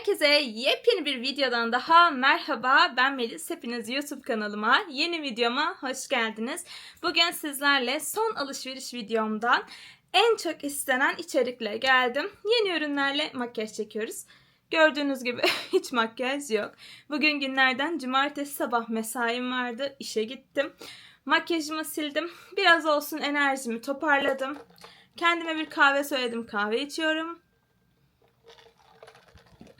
Herkese yepyeni bir videodan daha merhaba. Ben Melis. Hepiniz YouTube kanalıma, yeni videoma hoş geldiniz. Bugün sizlerle son alışveriş videomdan en çok istenen içerikle geldim. Yeni ürünlerle makyaj çekiyoruz. Gördüğünüz gibi hiç makyaj yok. Bugün günlerden cumartesi sabah mesaim vardı. İşe gittim. Makyajımı sildim. Biraz olsun enerjimi toparladım. Kendime bir kahve söyledim. Kahve içiyorum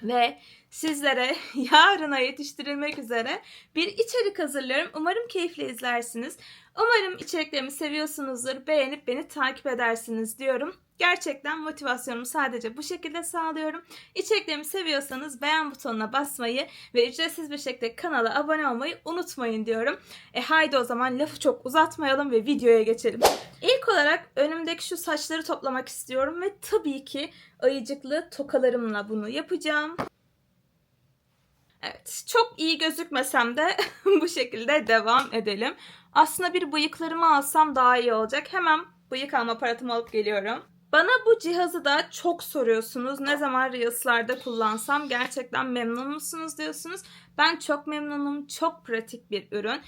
ve sizlere yarına yetiştirilmek üzere bir içerik hazırlıyorum. Umarım keyifle izlersiniz. Umarım içeriklerimi seviyorsunuzdur, beğenip beni takip edersiniz diyorum. Gerçekten motivasyonumu sadece bu şekilde sağlıyorum. İçeriklerimi seviyorsanız beğen butonuna basmayı ve ücretsiz bir şekilde kanala abone olmayı unutmayın diyorum. E haydi o zaman lafı çok uzatmayalım ve videoya geçelim. İlk olarak önümdeki şu saçları toplamak istiyorum ve tabii ki ayıcıklı tokalarımla bunu yapacağım. Evet, çok iyi gözükmesem de bu şekilde devam edelim. Aslında bir bıyıklarımı alsam daha iyi olacak. Hemen bıyık alma aparatımı alıp geliyorum. Bana bu cihazı da çok soruyorsunuz. Ne zaman Reels'larda kullansam gerçekten memnun musunuz diyorsunuz. Ben çok memnunum. Çok pratik bir ürün.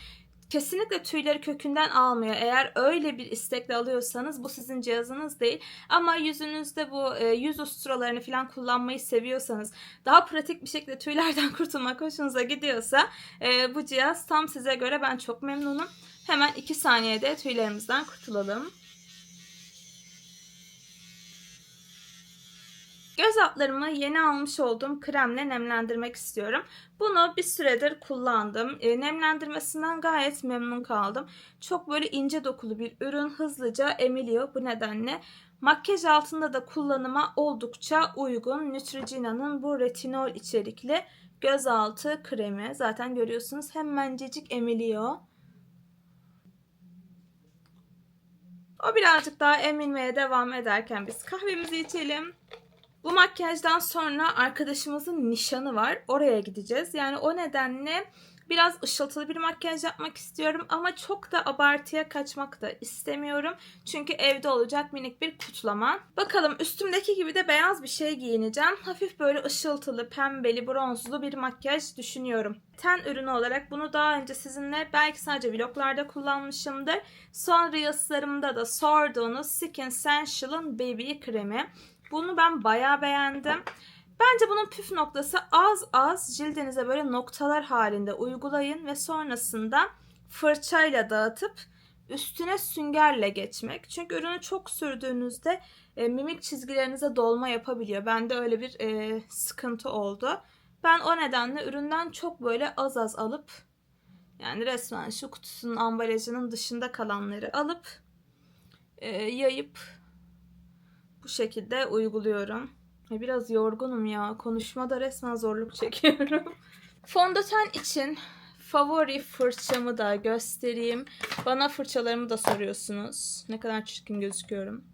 Kesinlikle tüyleri kökünden almıyor. Eğer öyle bir istekle alıyorsanız bu sizin cihazınız değil. Ama yüzünüzde bu e, yüz usturalarını falan kullanmayı seviyorsanız, daha pratik bir şekilde tüylerden kurtulmak hoşunuza gidiyorsa e, bu cihaz tam size göre ben çok memnunum. Hemen 2 saniyede tüylerimizden kurtulalım. Göz altlarımı yeni almış olduğum kremle nemlendirmek istiyorum. Bunu bir süredir kullandım. E, nemlendirmesinden gayet memnun kaldım. Çok böyle ince dokulu bir ürün hızlıca emiliyor. Bu nedenle makyaj altında da kullanıma oldukça uygun. Neutrogena'nın bu retinol içerikli gözaltı kremi. Zaten görüyorsunuz hemencecik emiliyor. O birazcık daha emilmeye devam ederken biz kahvemizi içelim. Bu makyajdan sonra arkadaşımızın nişanı var. Oraya gideceğiz. Yani o nedenle biraz ışıltılı bir makyaj yapmak istiyorum ama çok da abartıya kaçmak da istemiyorum. Çünkü evde olacak minik bir kutlama. Bakalım üstümdeki gibi de beyaz bir şey giyineceğim. Hafif böyle ışıltılı, pembeli, bronzlu bir makyaj düşünüyorum. Ten ürünü olarak bunu daha önce sizinle belki sadece vloglarda kullanmışımdır. Son reelslarımda da sorduğunuz Skin Essential'ın BB kremi. Bunu ben bayağı beğendim. Bence bunun püf noktası az az cildinize böyle noktalar halinde uygulayın ve sonrasında fırçayla dağıtıp üstüne süngerle geçmek. Çünkü ürünü çok sürdüğünüzde e, mimik çizgilerinize dolma yapabiliyor. Bende öyle bir e, sıkıntı oldu. Ben o nedenle üründen çok böyle az az alıp yani resmen şu kutusunun ambalajının dışında kalanları alıp e, yayıp bu şekilde uyguluyorum. Biraz yorgunum ya. Konuşmada resmen zorluk çekiyorum. Fondöten için favori fırçamı da göstereyim. Bana fırçalarımı da soruyorsunuz. Ne kadar çirkin gözüküyorum.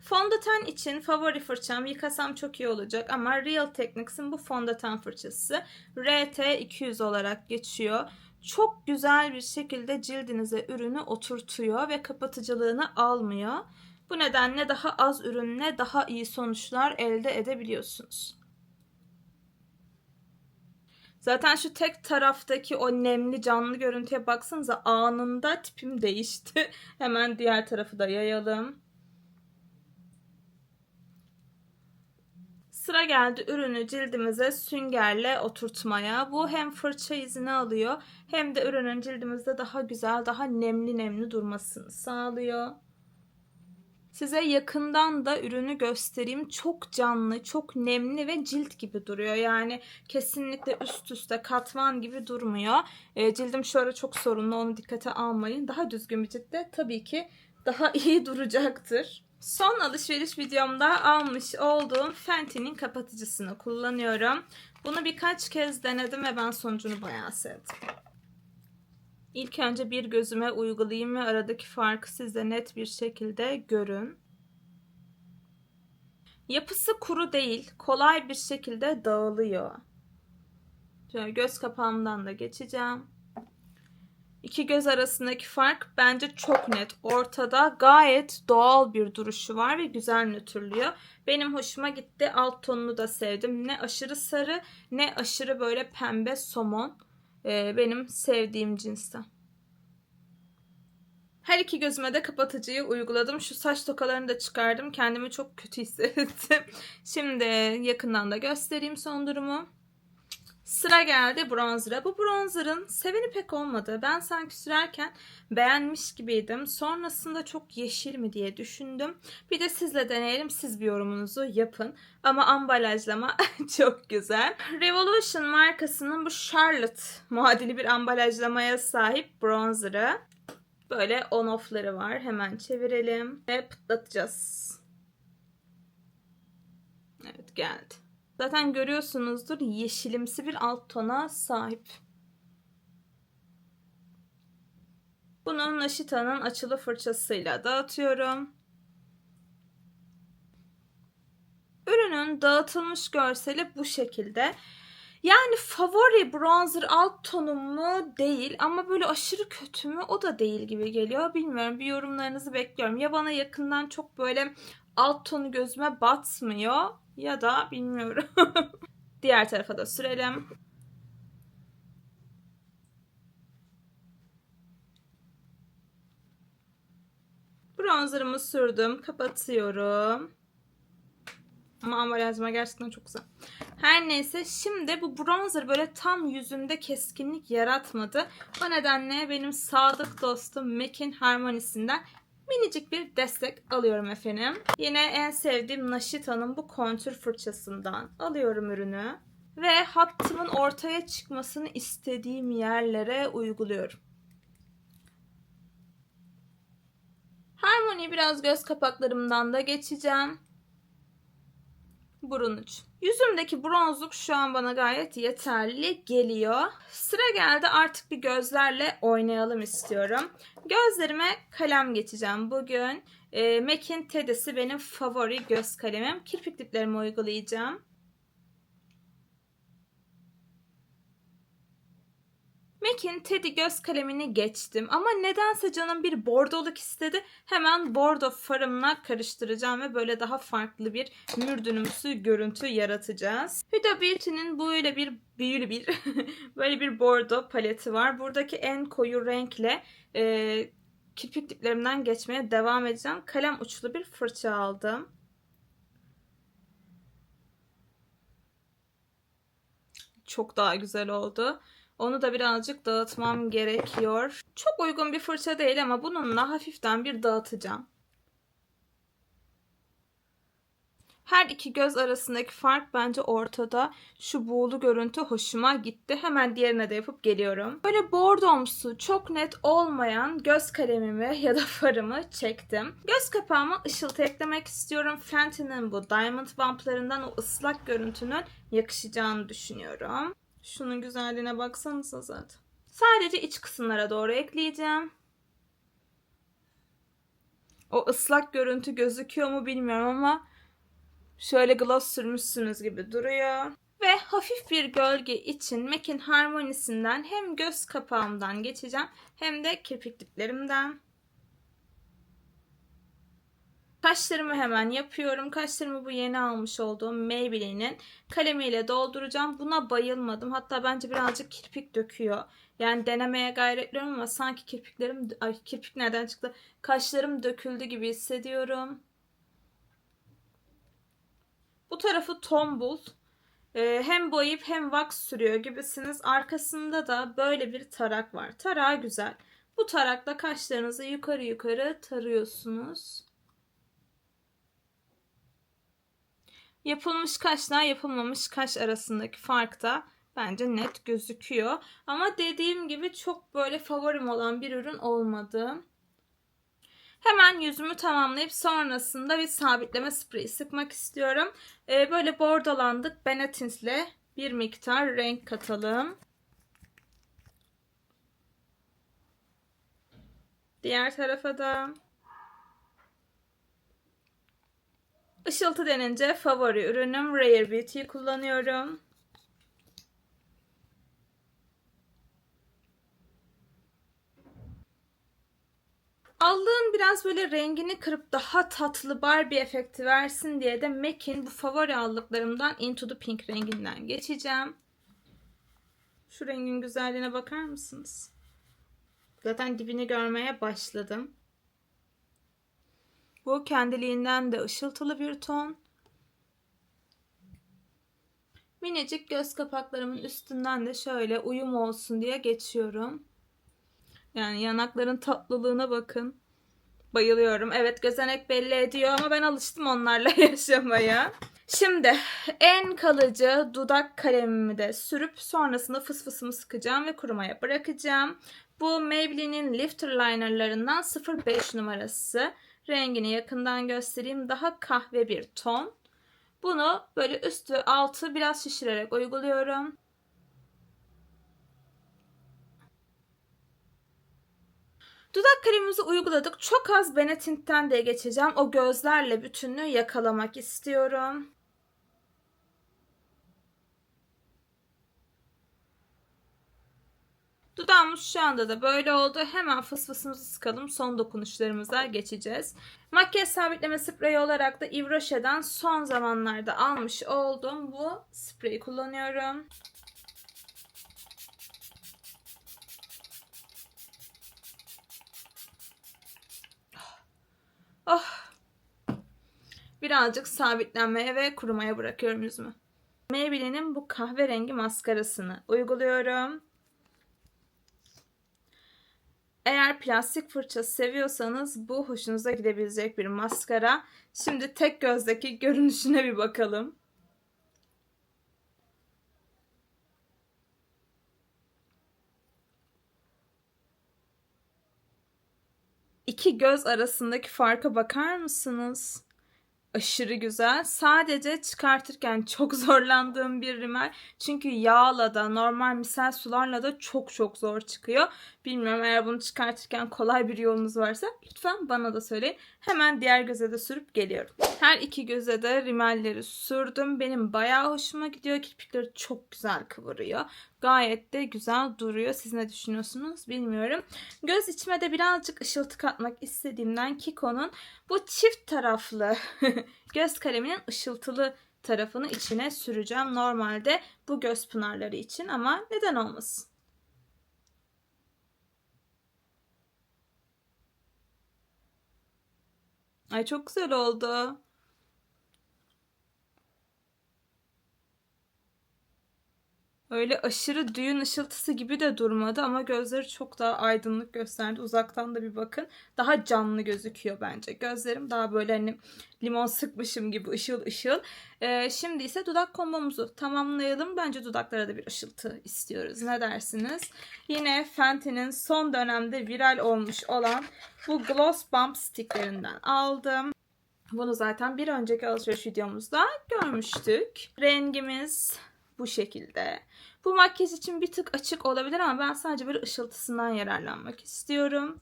Fondöten için favori fırçam yıkasam çok iyi olacak ama Real Techniques'in bu fondöten fırçası RT200 olarak geçiyor. Çok güzel bir şekilde cildinize ürünü oturtuyor ve kapatıcılığını almıyor. Bu nedenle daha az ürünle daha iyi sonuçlar elde edebiliyorsunuz. Zaten şu tek taraftaki o nemli canlı görüntüye baksanıza anında tipim değişti. Hemen diğer tarafı da yayalım. Sıra geldi ürünü cildimize süngerle oturtmaya. Bu hem fırça izini alıyor hem de ürünün cildimizde daha güzel, daha nemli nemli durmasını sağlıyor. Size yakından da ürünü göstereyim. Çok canlı, çok nemli ve cilt gibi duruyor. Yani kesinlikle üst üste katman gibi durmuyor. E, cildim şöyle çok sorunlu onu dikkate almayın. Daha düzgün bir ciltte tabii ki daha iyi duracaktır. Son alışveriş videomda almış olduğum Fenty'nin kapatıcısını kullanıyorum. Bunu birkaç kez denedim ve ben sonucunu bayağı sevdim. İlk önce bir gözüme uygulayayım ve aradaki farkı siz de net bir şekilde görün. Yapısı kuru değil, kolay bir şekilde dağılıyor. Şöyle göz kapağımdan da geçeceğim. İki göz arasındaki fark bence çok net. Ortada gayet doğal bir duruşu var ve güzel nötrlüyor. Benim hoşuma gitti. Alt tonunu da sevdim. Ne aşırı sarı ne aşırı böyle pembe somon. Ee, benim sevdiğim cinsten. Her iki gözüme de kapatıcıyı uyguladım. Şu saç tokalarını da çıkardım. Kendimi çok kötü hissettim. Şimdi yakından da göstereyim son durumu. Sıra geldi bronzer'a. Bu bronzer'ın seveni pek olmadı. Ben sanki sürerken beğenmiş gibiydim. Sonrasında çok yeşil mi diye düşündüm. Bir de sizle deneyelim. Siz bir yorumunuzu yapın. Ama ambalajlama çok güzel. Revolution markasının bu Charlotte muadili bir ambalajlamaya sahip bronzer'ı. Böyle on off'ları var. Hemen çevirelim ve pıtlatacağız. Evet geldi. Zaten görüyorsunuzdur yeşilimsi bir alt tona sahip. Bunu Naşita'nın açılı fırçasıyla dağıtıyorum. Ürünün dağıtılmış görseli bu şekilde. Yani favori bronzer alt tonum mu değil ama böyle aşırı kötü mü o da değil gibi geliyor. Bilmiyorum bir yorumlarınızı bekliyorum. Ya bana yakından çok böyle alt tonu gözüme batmıyor ya da bilmiyorum. Diğer tarafa da sürelim. Bronzerımı sürdüm. Kapatıyorum. Ama ambalajma gerçekten çok güzel. Her neyse şimdi bu bronzer böyle tam yüzümde keskinlik yaratmadı. O nedenle benim sadık dostum MAC'in Harmony'sinden minicik bir destek alıyorum efendim. Yine en sevdiğim Naşita'nın bu kontür fırçasından alıyorum ürünü. Ve hattımın ortaya çıkmasını istediğim yerlere uyguluyorum. Harmony biraz göz kapaklarımdan da geçeceğim burun uç. Yüzümdeki bronzluk şu an bana gayet yeterli geliyor. Sıra geldi artık bir gözlerle oynayalım istiyorum. Gözlerime kalem geçeceğim bugün. E, MAC'in Teddy'si benim favori göz kalemim. Kirpik diplerimi uygulayacağım. MAC'in Teddy göz kalemini geçtim ama nedense canım bir bordoluk istedi. Hemen bordo farımla karıştıracağım ve böyle daha farklı bir mürdünümsü görüntü yaratacağız. Huda Beauty'nin böyle bir büyülü bir böyle bir bordo paleti var. Buradaki en koyu renkle e, kirpik diplerimden geçmeye devam edeceğim. Kalem uçlu bir fırça aldım. Çok daha güzel oldu. Onu da birazcık dağıtmam gerekiyor. Çok uygun bir fırça değil ama bununla hafiften bir dağıtacağım. Her iki göz arasındaki fark bence ortada. Şu buğulu görüntü hoşuma gitti. Hemen diğerine de yapıp geliyorum. Böyle bordomsu, çok net olmayan göz kalemimi ya da farımı çektim. Göz kapağıma ışıltı eklemek istiyorum. Fenty'nin bu Diamond Bump'larından o ıslak görüntünün yakışacağını düşünüyorum. Şunun güzelliğine baksanıza zaten. Sadece iç kısımlara doğru ekleyeceğim. O ıslak görüntü gözüküyor mu bilmiyorum ama şöyle gloss sürmüşsünüz gibi duruyor. Ve hafif bir gölge için MAC'in Harmony'sinden hem göz kapağımdan geçeceğim hem de kirpik diplerimden. Kaşlarımı hemen yapıyorum. Kaşlarımı bu yeni almış olduğum Maybelline'in kalemiyle dolduracağım. Buna bayılmadım. Hatta bence birazcık kirpik döküyor. Yani denemeye gayretliyorum ama sanki kirpiklerim... Ay kirpik nereden çıktı? Kaşlarım döküldü gibi hissediyorum. Bu tarafı tombul. Ee, hem boyayıp hem wax sürüyor gibisiniz. Arkasında da böyle bir tarak var. Tarağı güzel. Bu tarakla kaşlarınızı yukarı yukarı tarıyorsunuz. Yapılmış kaşla yapılmamış kaş arasındaki fark da bence net gözüküyor. Ama dediğim gibi çok böyle favorim olan bir ürün olmadı. Hemen yüzümü tamamlayıp sonrasında bir sabitleme spreyi sıkmak istiyorum. Ee, böyle bordolandık Benetint'le bir miktar renk katalım. Diğer tarafa da. Işıltı denince favori ürünüm Rare Beauty'yi kullanıyorum. Allığın biraz böyle rengini kırıp daha tatlı Barbie efekti versin diye de MAC'in bu favori allıklarımdan Into the Pink renginden geçeceğim. Şu rengin güzelliğine bakar mısınız? Zaten dibini görmeye başladım. Bu kendiliğinden de ışıltılı bir ton. Minicik göz kapaklarımın üstünden de şöyle uyum olsun diye geçiyorum. Yani yanakların tatlılığına bakın. Bayılıyorum. Evet gözenek belli ediyor ama ben alıştım onlarla yaşamaya. Şimdi en kalıcı dudak kalemimi de sürüp sonrasında fısfısımı sıkacağım ve kurumaya bırakacağım. Bu Maybelline'in Lifter Liner'larından 05 numarası. Rengini yakından göstereyim. Daha kahve bir ton. Bunu böyle üst ve altı biraz şişirerek uyguluyorum. Dudak kremimizi uyguladık. Çok az Benetint'ten de geçeceğim. O gözlerle bütünlüğü yakalamak istiyorum. Dudağımız şu anda da böyle oldu. Hemen fısfısımızı sıkalım. Son dokunuşlarımıza geçeceğiz. Makyaj sabitleme spreyi olarak da Rocher'dan son zamanlarda almış olduğum bu spreyi kullanıyorum. Oh. Birazcık sabitlenmeye ve kurumaya bırakıyorum yüzümü. Maybelline'in bu kahverengi maskarasını uyguluyorum. Eğer plastik fırça seviyorsanız bu hoşunuza gidebilecek bir maskara. Şimdi tek gözdeki görünüşüne bir bakalım. İki göz arasındaki farka bakar mısınız? Aşırı güzel. Sadece çıkartırken çok zorlandığım bir rimel. Çünkü yağla da normal misal sularla da çok çok zor çıkıyor. Bilmiyorum eğer bunu çıkartırken kolay bir yolunuz varsa lütfen bana da söyleyin. Hemen diğer göze de sürüp geliyorum. Her iki göze de rimelleri sürdüm. Benim bayağı hoşuma gidiyor. Kirpikleri çok güzel kıvırıyor. Gayet de güzel duruyor. Siz ne düşünüyorsunuz bilmiyorum. Göz içime de birazcık ışıltı katmak istediğimden Kiko'nun bu çift taraflı göz kaleminin ışıltılı tarafını içine süreceğim. Normalde bu göz pınarları için ama neden olmasın? Ay çok güzel oldu. Öyle aşırı düğün ışıltısı gibi de durmadı ama gözleri çok daha aydınlık gösterdi. Uzaktan da bir bakın. Daha canlı gözüküyor bence. Gözlerim daha böyle hani limon sıkmışım gibi ışıl ışıl. Ee, şimdi ise dudak kombomuzu tamamlayalım. Bence dudaklara da bir ışıltı istiyoruz. Ne dersiniz? Yine Fenty'nin son dönemde viral olmuş olan bu Gloss Bump sticklerinden aldım. Bunu zaten bir önceki alışveriş videomuzda görmüştük. Rengimiz bu şekilde. Bu makyaj için bir tık açık olabilir ama ben sadece bir ışıltısından yararlanmak istiyorum.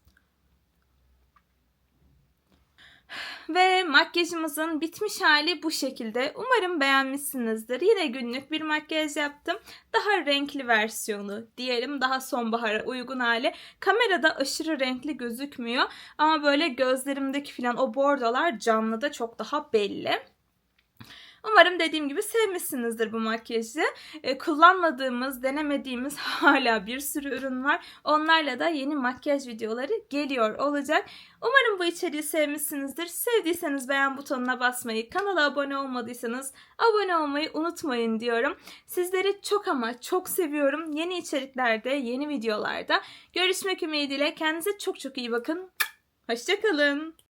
Ve makyajımızın bitmiş hali bu şekilde. Umarım beğenmişsinizdir. Yine günlük bir makyaj yaptım. Daha renkli versiyonu diyelim. Daha sonbahara uygun hali. Kamerada aşırı renkli gözükmüyor. Ama böyle gözlerimdeki falan o bordolar canlıda çok daha belli. Umarım dediğim gibi sevmişsinizdir bu makyajı. E, kullanmadığımız, denemediğimiz hala bir sürü ürün var. Onlarla da yeni makyaj videoları geliyor olacak. Umarım bu içeriği sevmişsinizdir. Sevdiyseniz beğen butonuna basmayı, kanala abone olmadıysanız abone olmayı unutmayın diyorum. Sizleri çok ama çok seviyorum. Yeni içeriklerde, yeni videolarda görüşmek ümidiyle. Kendinize çok çok iyi bakın. Hoşçakalın.